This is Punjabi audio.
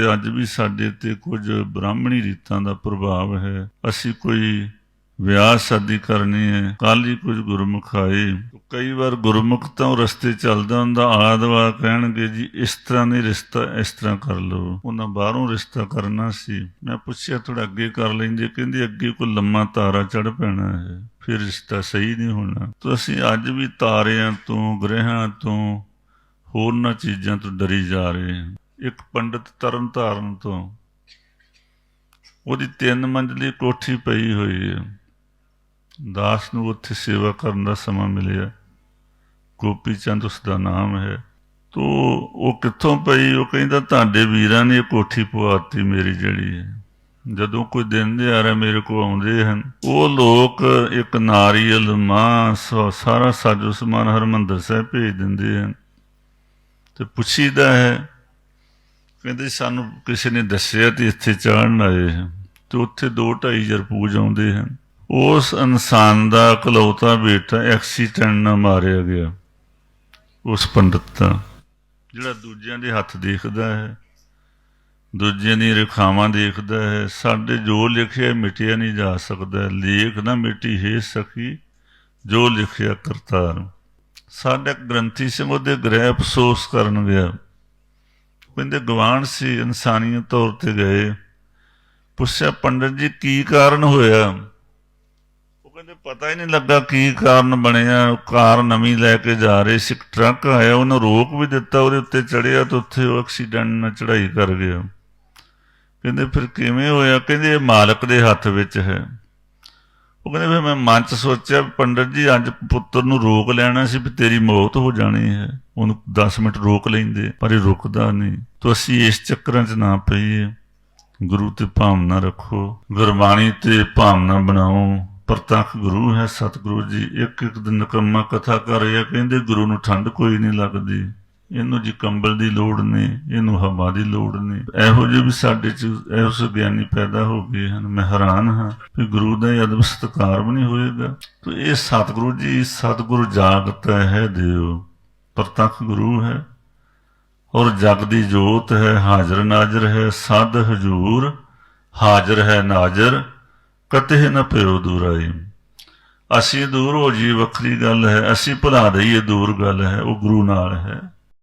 ਤੇ ਅੱਜ ਵੀ ਸਾਡੇ ਤੇ ਕੁਝ ਬ੍ਰਾਹਮਣੀ ਰੀਤਾਂ ਦਾ ਪ੍ਰਭਾਵ ਹੈ। ਅਸੀਂ ਕੋਈ ਵਿਆਹ ਸ਼ਾਦੀ ਕਰਨੀ ਹੈ ਕੱਲ ਹੀ ਕੁਝ ਗੁਰਮੁਖ ਆਏ। ਕਈ ਵਾਰ ਗੁਰਮੁਖ ਤਾਂ ਰਸਤੇ ਚੱਲਦਾ ਹੁੰਦਾ ਆਦਵਾ ਕਹਿਣਗੇ ਜੀ, ਇਸ ਤਰ੍ਹਾਂ ਨਹੀਂ ਰਿਸ਼ਤਾ, ਇਸ ਤਰ੍ਹਾਂ ਕਰ ਲਓ। ਉਹਨਾਂ ਬਾਹਰੋਂ ਰਿਸ਼ਤਾ ਕਰਨਾ ਸੀ। ਮੈਂ ਪੁੱਛਿਆ ਥੋੜਾ ਅੱਗੇ ਕਰ ਲੈਂਦੇ? ਕਹਿੰਦੇ, ਅੱਗੇ ਕੋਈ ਲੰਮਾ ਤਾਰਾ ਚੜ ਪੈਣਾ ਹੈ, ਫਿਰ ਰਿਸ਼ਤਾ ਸਹੀ ਨਹੀਂ ਹੋਣਾ। ਤਾਂ ਅਸੀਂ ਅੱਜ ਵੀ ਤਾਰਿਆਂ ਤੋਂ, ਗ੍ਰਹਿਆਂ ਤੋਂ ਹੋਰਨਾਂ ਚੀਜ਼ਾਂ ਤੋਂ ਡਰੀ ਜਾ ਰਹੇ ਹਾਂ। ਇੱਕ ਪੰਡਤ ਤਰਨਤਾਰਨ ਤੋਂ। ਉਹਦੀ ਤਿੰਨ ਮੰਜ਼ਲੀ ਕੋਠੀ ਪਈ ਹੋਈ ਹੈ। ਦਾਸ ਨੂੰ ਉੱਥੇ ਸੇਵਾ ਕਰਨ ਦਾ ਸਮਾਂ ਮਿਲਿਆ। ਗੋਪੀ ਚੰਦ ਉਸ ਦਾ ਨਾਮ ਹੈ। ਤੋ ਉਹ ਕਿੱਥੋਂ ਪਈ? ਉਹ ਕਹਿੰਦਾ, ਤੁਹਾਡੇ ਵੀਰਾਂ ਨੇ ਇਹ ਕੋਠੀ ਪਵਾਤੀ ਮੇਰੀ ਜਿਹੜੀ ਹੈ। ਜਦੋਂ ਕੋਈ ਦਿਨ ਦਿਹਾੜਾ ਮੇਰੇ ਕੋਲ ਆਉਂਦੇ ਹਨ, ਉਹ ਲੋਕ ਇੱਕ ਨਾਰੀਅਲ ਮਾਂ ਸਾਰਾ ਸਾਜੋ ਸਮਾਨ ਹਰਮੰਦਰ ਸਾਹਿਬ ਭੇਜ ਦਿੰਦੇ ਹਨ। ਤੇ ਪੁੱਛੀਦਾ ਹੈ ਕਹਿੰਦੇ ਸਾਨੂੰ ਕਿਸੇ ਨੇ ਦੱਸਿਆ ਤੇ ਇੱਥੇ ਚਾੜਨ ਆਏ ਤੇ ਉੱਥੇ 2.5 ਜਰਪੂਜ ਆਉਂਦੇ ਹਨ। ਉਸ ਇਨਸਾਨ ਦਾ ਇਕਲੌਤਾ ਬੇਟਾ ਐਕਸੀਡੈਂਟ ਨਾਲ ਮਾਰਿਆ ਗਿਆ। ਉਸ ਪੰਡਤ ਦਾ ਜਿਹੜਾ ਦੂਜਿਆਂ ਦੇ ਹੱਥ ਦੇਖਦਾ ਹੈ, ਦੂਜਿਆਂ ਦੀ ਰੇਖਾਵਾਂ ਦੇਖਦਾ ਹੈ, ਸਾਡੇ ਜੋ ਲਿਖਿਆ ਮਿਟਿਆ ਨਹੀਂ ਜਾ ਸਕਦਾ। ਲੇਖ ਨਾ ਮਿਟੀ ਹੈ ਸਖੀ, ਜੋ ਲਿਖਿਆ ਕਰਤਾਰ। ਸਾਡਾ ਗ੍ਰੰਥੀ ਸਿੰਘ ਉਹਦੇ ਗ੍ਰਹਿ ਅਫਸੋਸ ਕਰਨ ਗਿਆ। ਕਹਿੰਦੇ ਗਵਾਨ ਸੀ, ਇਨਸਾਨੀਅਤ ਤੌਰ ਤੇ ਗਏ। ਪੁੱਛਿਆ, ਪੰਡਤ ਜੀ, ਕੀ ਕਾਰਨ ਹੋਇਆ? ਉਹ ਕਹਿੰਦੇ, ਪਤਾ ਹੀ ਨਹੀਂ ਲੱਗਾ ਕੀ ਕਾਰਨ ਬਣਿਆ। ਕਾਰ ਨਵੀਂ ਲੈ ਕੇ ਜਾ ਰਹੇ ਸੀ, ਇੱਕ ਟਰੱਕ ਆਇਆ, ਉਹਨੂੰ ਰੋਕ ਵੀ ਦਿੱਤਾ, ਉਹਦੇ ਉੱਤੇ ਚੜਿਆ ਤਾਂ ਉੱਥੇ ਉਹ ਐਕਸੀਡੈਂਟ ਨਾਲ ਚੜਾਈ ਕਰ ਗਿਆ। ਕਹਿੰਦੇ, ਫਿਰ ਕਿਵੇਂ ਹੋਇਆ? ਕਹਿੰਦੇ, ਇਹ ਮਾਲਕ ਦੇ ਹੱਥ ਵਿੱਚ ਹੈ। ਉਹ ਕਹਿੰਦੇ ਫਿਰ ਮੈਂ ਮਨ ਚ ਸੋਚਿਆ ਵੀ ਪੰਡਤ ਜੀ, ਅੱਜ ਪੁੱਤਰ ਨੂੰ ਰੋਕ ਲੈਣਾ ਸੀ ਵੀ ਤੇਰੀ ਮੌਤ ਹੋ ਜਾਣੀ ਹੈ। ਉਹਨੂੰ 10 ਮਿੰਟ ਰੋਕ ਲੈਂਦੇ, ਪਰ ਇਹ ਰੁਕਦਾ ਨਹੀਂ। ਤਾਂ ਅਸੀਂ ਇਸ ਚੱਕਰਾਂ 'ਚ ਨਾ ਪਈਏ। ਗੁਰੂ ਤੇ ਭਾਵਨਾ ਰੱਖੋ। ਗੁਰਬਾਣੀ ਤੇ ਭਾਵਨਾ ਬਣਾਓ। ਪ੍ਰਤੱਖ ਗੁਰੂ ਹੈ ਸਤਿਗੁਰੂ ਜੀ ਇੱਕ ਇੱਕ ਦਿਨ ਨਕਮਾ ਕਥਾ ਕਰ ਰਿਹਾ, ਕਹਿੰਦੇ ਗੁਰੂ ਨੂੰ ਠੰਡ ਕੋਈ ਨਹੀਂ ਲੱਗਦੀ। ਇਹਨੂੰ ਜੀ ਕੰਬਲ ਦੀ ਲੋੜ ਨਹੀਂ ਇਹਨੂੰ ਹਵਾ ਦੀ ਲੋੜ ਨਹੀਂ ਇਹੋ ਜਿਹੇ ਵੀ ਸਾਡੇ ਚ ਇਹੋ ਜਿਹੇ ਗਿਆਨੀ ਪੈਦਾ ਹੋ ਗਏ ਹਨ। ਮੈਂ ਹੈਰਾਨ ਹਾਂ ਕਿ ਗੁਰੂ ਦਾ ਅਦਬ ਸਤਕਾਰ ਵੀ ਨਹੀਂ ਹੋਏਗਾ। ਤੇ ਇਹ ਸਤਿਗੁਰੂ ਜੀ, ਸਤਿਗੁਰੂ ਜਾਗਤ ਹੈ ਦਿਓ। ਪ੍ਰਤੱਖ ਗੁਰੂ ਹੈ। ਔਰ ਜਗ ਦੀ ਜੋਤ ਹੈ, ਹਾਜ਼ਰ ਨਾਜ਼ਰ ਹੈ ਸਦ ਹਜੂਰ, ਹਾਜ਼ਰ ਹੈ ਨਾਜ਼ਰ ਕਤੇ ਨ ਪਿਓ ਦੂਰਾਈ ਅਸੀਂ ਦੂਰ ਹੋ ਜੀ, ਵੱਖਰੀ ਗੱਲ ਹੈ। ਅਸੀਂ ਭੁਲਾ ਦਈਏ ਦੂਰ ਗੱਲ ਹੈ। ਉਹ ਗੁਰੂ ਨਾਲ ਹੈ।